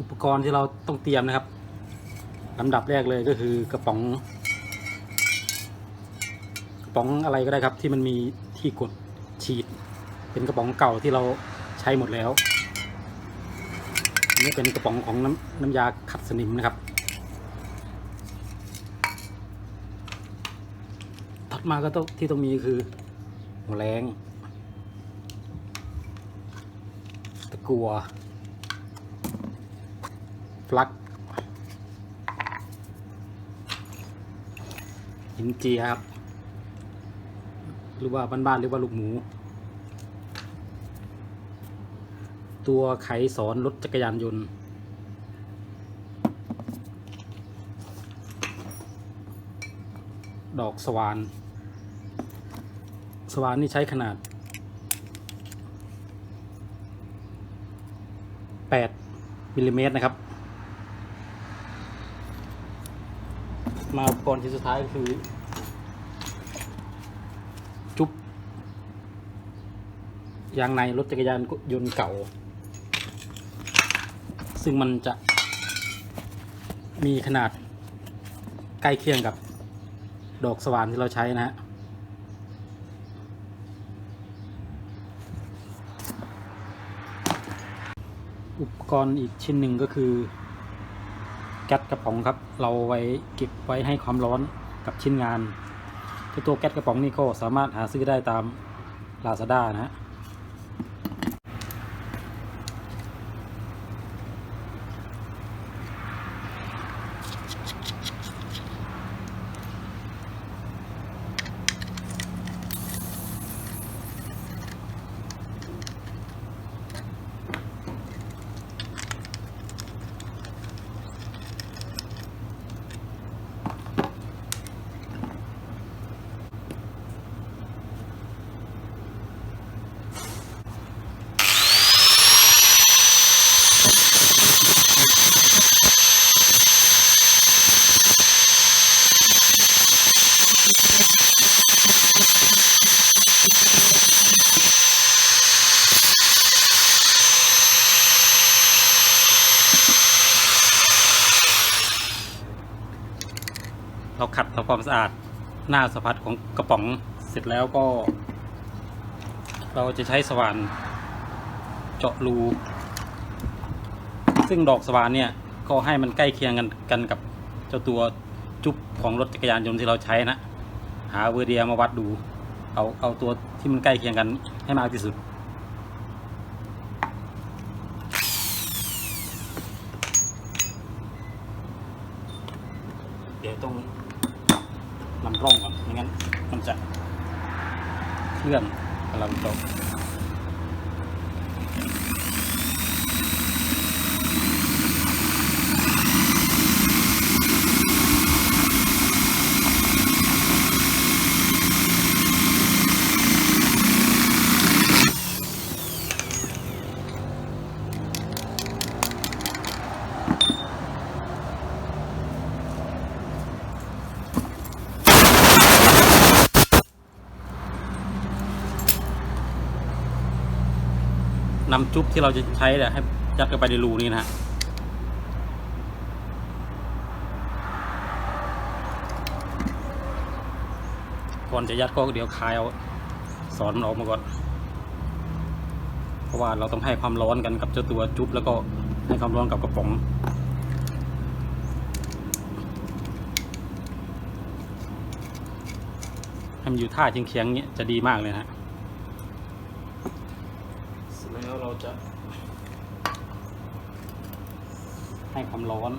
อุปกรณ์ที่เราต้องเตรียมนะครับลำดับแรกเลยก็คือกระป๋อง กระป๋องอะไรก็ได้ครับ ที่มันมีที่กดฉีด เป็นกระป๋องเก่าที่เราใช้หมดแล้วนนี้เป็นกระป๋องของน้ำน้ำยาขัดสนิมนะครับ ถัดมาก็ต้องที่ต้องมีคือหัวแรงตะกัว ปลั๊กหินเจียครับ หรือว่าบ้านๆเรียกว่าลูกหมู ตัวไขสอนรถจักรยานยนต์ดอกสว่าน สว่านนี่ใช้ขนาด 8มิลลิเมตรนะครับ มาอุปกรณ์ชิ้นสุดท้ายก็คือ จุ๊บยางในรถจักรยานยนต์เก่า ซึ่งมันจะมีขนาดใกล้เคียงกับดอกสว่านที่เราใช้นะฮะอุปกรณ์อีกชิ้นหนึ่งก็คือ แก๊สกระป๋องครับ เราไว้เก็บไว้ให้ความร้อนกับชิ้นงานที่ตัวแก๊สกระป๋องนี่ก็สามารถหาซื้อได้ตาม Lazada นะฮะ ทำความสะอาดหน้าสะพัดของกระป๋องเสร็จแล้วก็ เราจะใช้สว่านเจาะรู ซึ่งดอกสว่านเนี่ยก็ให้มันใกล้เคียงกันกันกับเจ้าตัวจุ๊บของรถจักรยานยนต์ที่เราใช้นะ หาเวอร์เดียมาวัดดู เอาเอาตัวที่มันใกล้เคียงกันให้มากที่สุดเดี๋ยวต้อง นร่องก่อนไม่งั้นมันจะเคลื่อนกำลังตก นำจุ๊บที่เราจะใช้เนี่ยให้ยัดเข้าไปในรูนี้นะฮะก่อนจะยัดก็เดี๋ยวคลายเอาสอนมันออกมาก่อน เพราะว่าเราต้องให้ความร้อนกันกับเจ้าตัวจุ๊บแล้วก็ให้ความร้อนกับกระป๋องให้มันอยู่ท่าเฉียงๆอย่างเงี้ยจะดีมากเลยนะฮะ เสร็ จะ ให้ความร้อน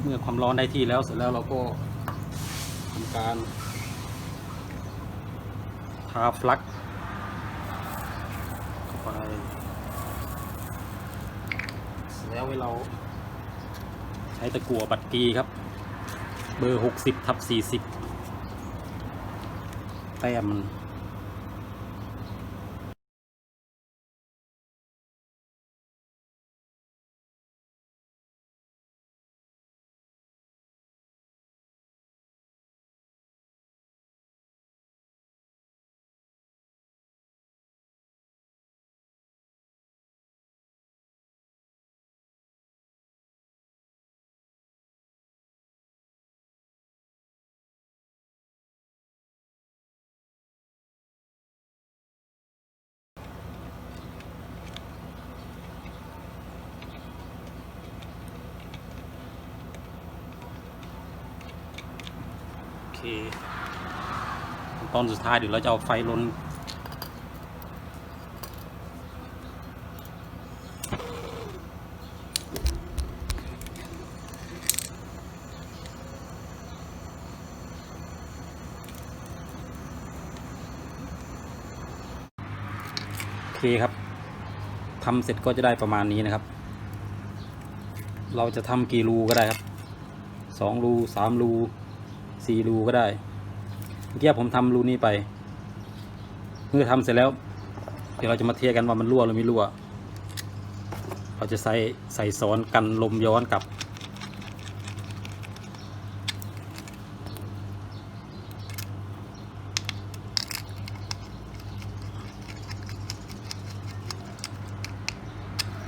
เมื่อความร้อนได้ที่แล้วเสร็จแล้วเราก็ทำการทาฟลัก ไปแล้วให้เราใช้ตะกั่วบัตรกีครับ เบอร์หกสิบทับสี่สิบแต้มมัน เค ตอนสุดท้ายเดี๋ยวเราจะเอาไฟลนโอเคครับทำเสร็จก็จะได้ประมาณนี้นะครับ เราจะทำกี่รูก็ได้ครับสองรูสามรู สี่รูก็ได้เมื่อกี้ผมทำรูนี้ไป เมื่อทำเสร็จแล้ว เดี๋ยวเราจะมาเทียกันว่ามันรั่วหรือไม่รั่ว เราจะใส่ใส่ซ้อนกันลมย้อนกลับ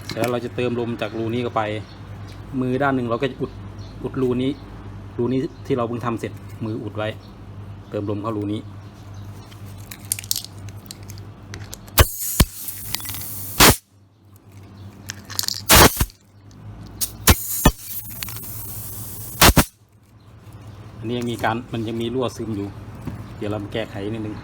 เสร็จแล้วเราจะเติมลมจากรูนี้เข้าไป มือด้านหนึ่งเราก็จะอุดอุดรูนี้ รูนี้ที่เราเพิ่งทำเสร็จ มืออุดไว้ เติมลมเข้ารูนี้ อันนี้ยังมีการมันยังมีรั่วซึมอยู่ เดี๋ยวเรามาแก้ไขนิดนึง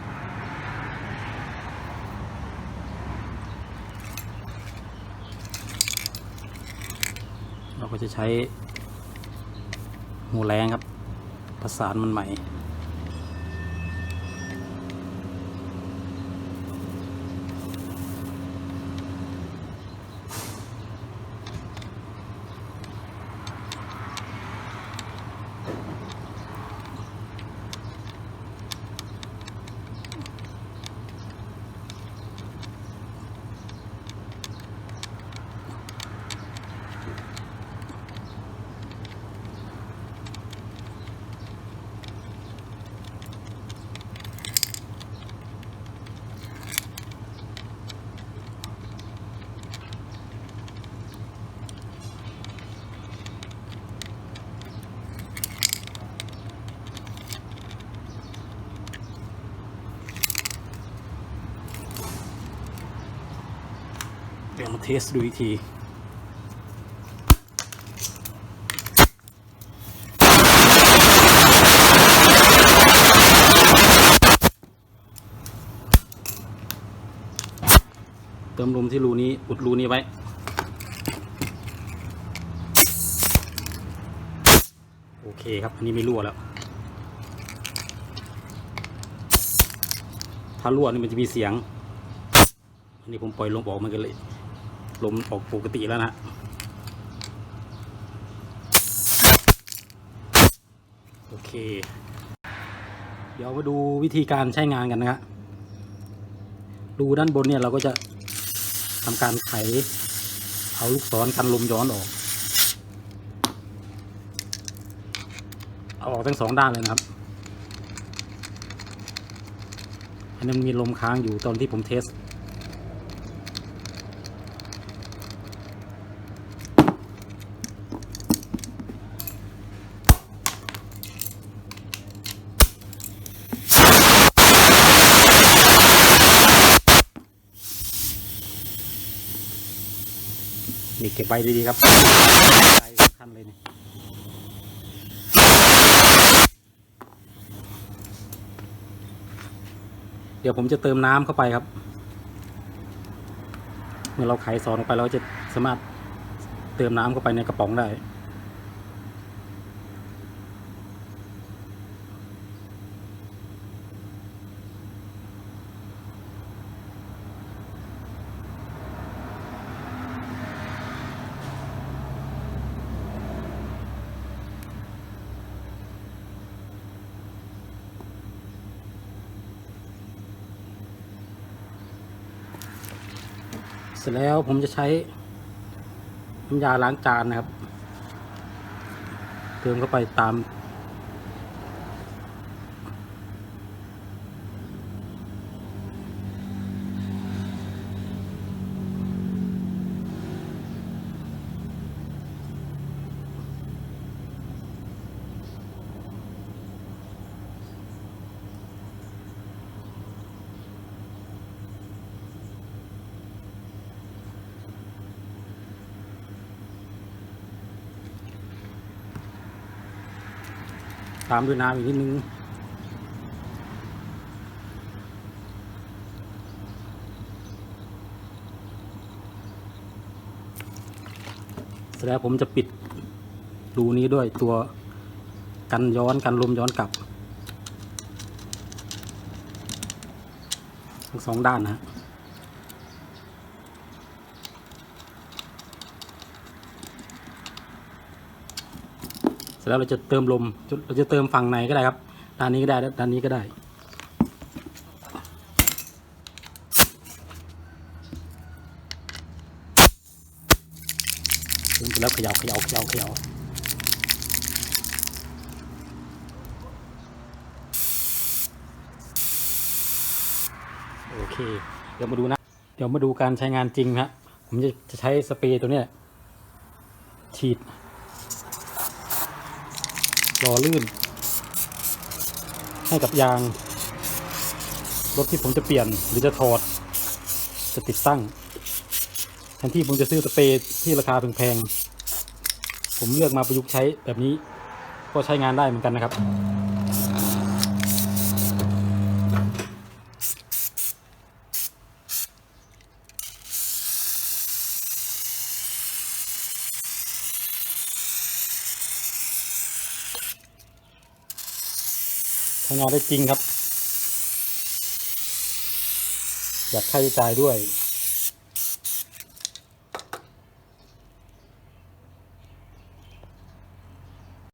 เราก็จะใช้หูแรงครับ ประสานมันใหม่ เทสดูอีกทีเติมลมที่รูนี้อุดรูนี้ไว้ โอเคครับ อันนี้ไม่รั่วแล้ว ถ้ารั่วนี่มันจะมีเสียง อันนี้ผมปล่อยลมออกมันก็เลย ลมออกปกติแล้วนะโอเค เดี๋ยวมาดูวิธีการใช้งานกันนะครับรูด้านบนเนี่ยเราก็จะทำการไขเอาลูกศรกันลมย้อนออก เอาออกทั้งสองด้านเลยนะครับ อันนี้มันมีลมค้างอยู่ตอนที่ผมเทส นี่เก็บไว้ดีๆครับใบสำคัญเลยเนี่ยเดี๋ยวผมจะเติมน้ำเข้าไปครับ เมื่อเราไขซอนออกไปเราจะสามารถเติมน้ำเข้าไปในกระป๋องได้ สร็จแล้วผมจะใช้น้ำยาล้างจานนะครับ เติมเข้าไปตามามด้วยน้ำอีกนิดนึงแล้วผมจะปิดรูนี้ด้วยตัวกันย้อนกันลมย้อนกลับ ทั้งสองด้านนะ สร็จแล้วเราจะเติมลมเราจะเติมฝั่งในก็ได้ครับด้านนี้ก็ได้ด้านนี้ก็ได้ เติมไปแล้วเขย่าเขย่าเขย่าเขย่าโอเค เดี๋ยวมาดูนะ เดี๋ยวมาดูการใช้งานจริงฮะผมจะจะใช้สเปรย์ตัวนี้ฉีด รอลื่น ให้กับยาง รถที่ผมจะเปลี่ยนหรือจะถอด จะติดตั้งแทนที่ผมจะซื้อสเปรย์ที่ราคาแพงๆผมเลือกมาประยุกต์ใช้แบบนี้ ก็ใช้งานได้เหมือนกันนะครับ งานได้จริงครับ อยากค่าใช้จ่ายด้วย